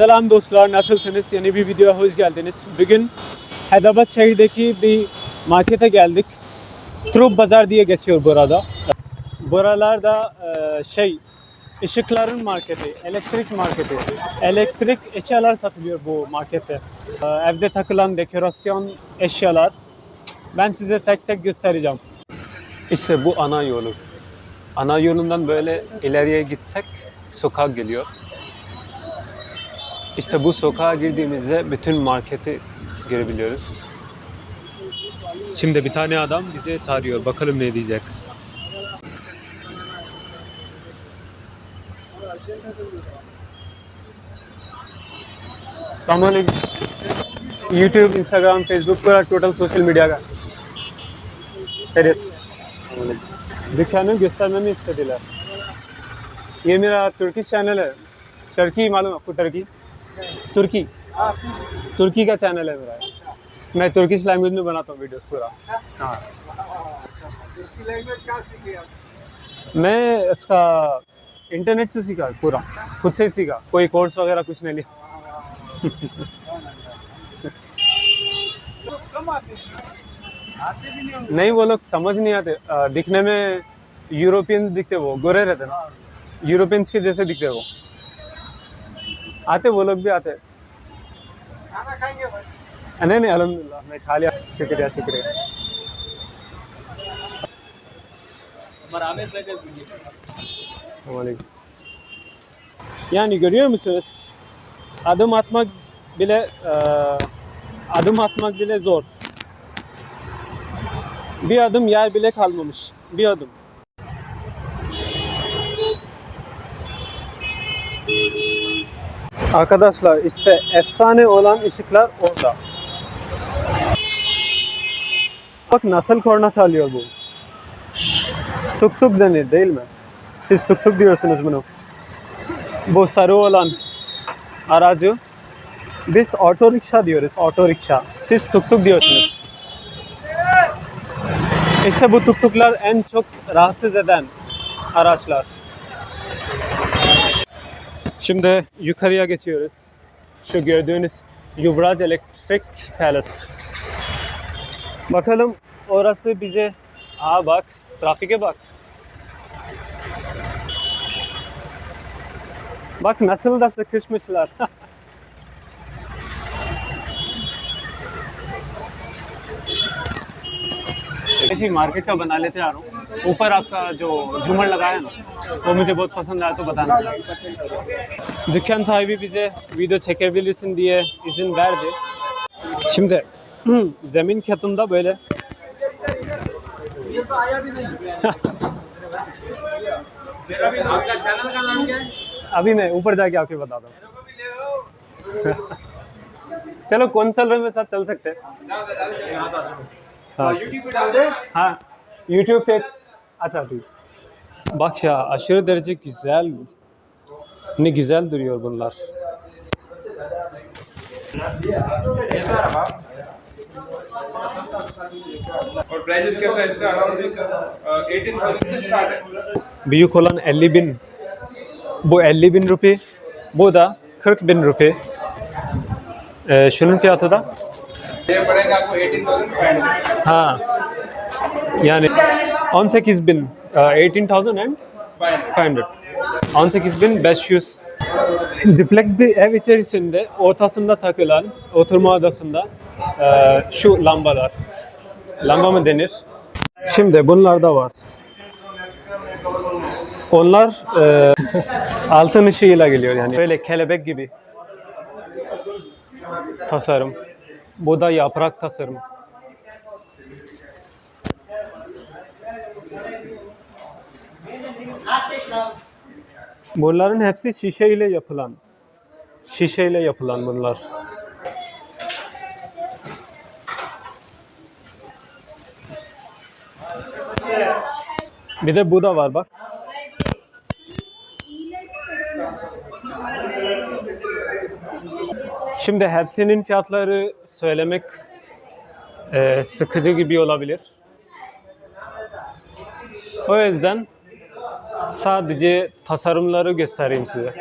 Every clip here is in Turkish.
Selam dostlar, nasılsınız? Yeni bir videoya hoş geldiniz. Bugün Hyderabad şehirdeki bir markete geldik. Trup Bazar diye geçiyor burada. Buralarda e, şey, ışıkların marketi, elektrik marketi. Elektrik eşyalar satılıyor bu markette. E, evde takılan dekorasyon eşyalar. Ben size tek tek göstereceğim. İşte bu ana yolu. Ana yolundan böyle ileriye gitsek sokak geliyor. İşte bu sokağa girdiğimizde bütün marketi görebiliyoruz. Şimdi bir tane adam bize çağırıyor. Bakalım ne diyecek. Selamünaleyküm. YouTube, Instagram, Facebook पूरा total social media का. खैरियत. Dükkanı göstermemi istediler. ये मेरा तुर्की चैनल है टर्की मालूम है आपको टर्की तुर्की। तुर्की का चैनल है मेरा। मैं तुर्किश लैंग्वेज में बनाता हूँ वीडियोस पूरा। हाँ। मैं इसका इंटरनेट से सीखा पूरा। खुद से सीखा। कोई कोर्स वगैरह कुछ नहीं लिया। नहीं, वो लोग समझ नहीं आते। दिखने में यूरोपियंस दिखते वो। गोरे रहते ना। यूरोपियंस के जैसे दिखते वो। आते वो लोग भी आते नहीं नहीं अलहमदिल्ला मैं खा लिया शुक्रिया शुक्रिया Aleyküm. Yani görüyor musunuz? Adım atmak bile e, adım atmak bile zor. Bir adım yer bile kalmamış. Bir adım. Arkadaşlar işte efsane olan ışıklar orada. Bak nasıl korna çalıyor bu. Tuk tuk denir değil mi? Siz tuk tuk diyorsunuz bunu. Bu sarı olan aracı biz oto riksha diyoruz. Oto riksha. Siz tuk tuk diyorsunuz. İşte bu tuk tuklar en çok rahatsız eden araçlar. Şimdi yukarıya geçiyoruz. Şu gördüğünüz Yuvraj Electric Palace. Bakalım orası bize... Aa bak, trafike bak. Bak nasıl da sıkışmışlar. ऐसी मार्केट का बना लेते आ रहा हूँ ऊपर आपका जो झूमर लगाया ना वो मुझे बहुत पसंद आया तो बताना दुखान साहिबी बीजे विदो छेके बिलिसिन दिए इसिन बैर दे शिमदे हम्म, ज़मीन खेतुम दा बेले? अभी मैं ऊपर जाके आपके बता दूँ। चलो, कौन सा रंग में साथ चल सकते? हैं। हाँ, हाँ यूट्यूब पे हाँ, अच्छा ठीक। Bak ya aşırı derece güzel. Ne güzel duruyor bunlar. Büyük olan 50 bin. Bu 50 bin rupi. Bu da 40 bin rupi. Ee, şunun fiyatı da? Ha. Yani On-sec has been uh, 18,000 and 500. On-sec has been best shoes. Duplex bir ev içerisinde ortasında takılan oturma odasında e, şu lambalar. Lamba mı denir? Şimdi bunlar da var. Onlar e, altın ışığıyla geliyor yani. Böyle kelebek gibi tasarım. Bu da yaprak tasarım. Bunların hepsi şişeyle yapılan. Şişeyle yapılan bunlar. Bir de bu da var bak. Şimdi hepsinin fiyatları söylemek e, sıkıcı gibi olabilir. O yüzden sadece tasarımları göstereyim size.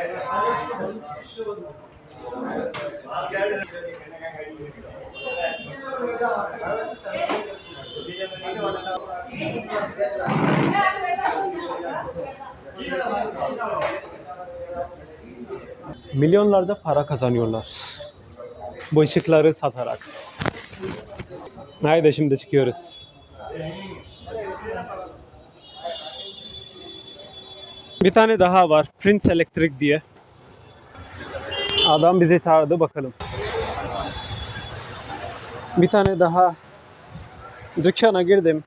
Milyonlarca para kazanıyorlar. Bu ışıkları satarak. Haydi şimdi çıkıyoruz. Bir tane daha var. Prince Electric diye. Adam bizi çağırdı bakalım. Bir tane daha dükkana girdim.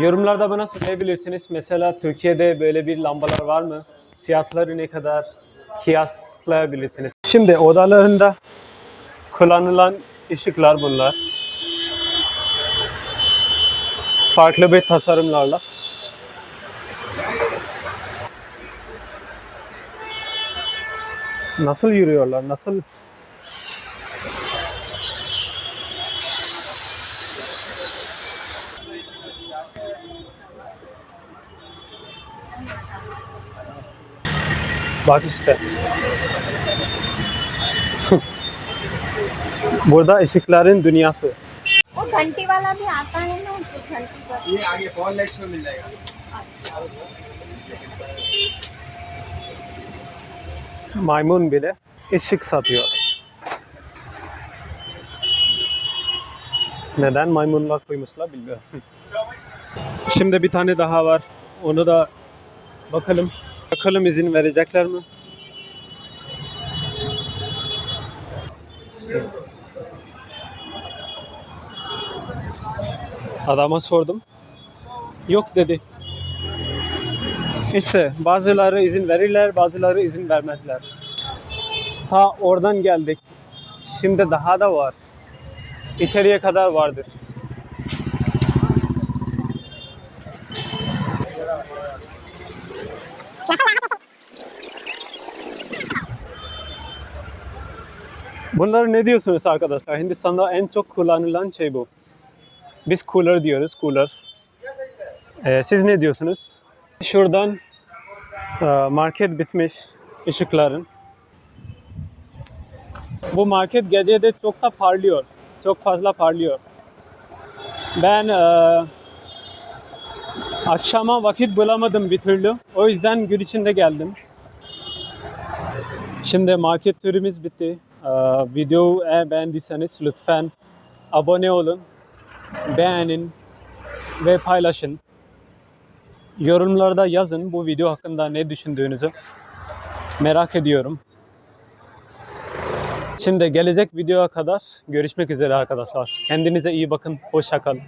Yorumlarda bana söyleyebilirsiniz. Mesela Türkiye'de böyle bir lambalar var mı? Fiyatları ne kadar? Kıyaslayabilirsiniz. Şimdi odalarında kullanılan ışıklar bunlar. Farklı bir tasarımlarla. Nasıl yürüyorlar? Nasıl Bak işte. Burada ışıkların dünyası. वो घंटी वाला भी आता है ना जो घंटी पर ये आगे फॉल लाइट्स में मिल जाएगा Maymun bile ışık satıyor. Neden maymunlar koymuşlar bilmiyorum. Şimdi bir tane daha var. Onu da bakalım. Bakalım izin verecekler mi? Adama sordum. Yok dedi. İşte bazıları izin verirler, bazıları izin vermezler. Ta oradan geldik. Şimdi daha da var. İçeriye kadar vardır. Bunları ne diyorsunuz arkadaşlar? Hindistan'da en çok kullanılan şey bu. Biz cooler diyoruz, cooler. Ee, siz ne diyorsunuz? Şuradan market bitmiş ışıkların. Bu market gecede çok da parlıyor. Çok fazla parlıyor. Ben e, akşama vakit bulamadım bir türlü. O yüzden gün içinde geldim. Şimdi market turumuz bitti. E, videoyu eğer beğendiyseniz lütfen abone olun, beğenin ve paylaşın. Yorumlarda yazın bu video hakkında ne düşündüğünüzü. Merak ediyorum. Şimdi gelecek videoya kadar görüşmek üzere arkadaşlar. Kendinize iyi bakın. Hoşça kalın.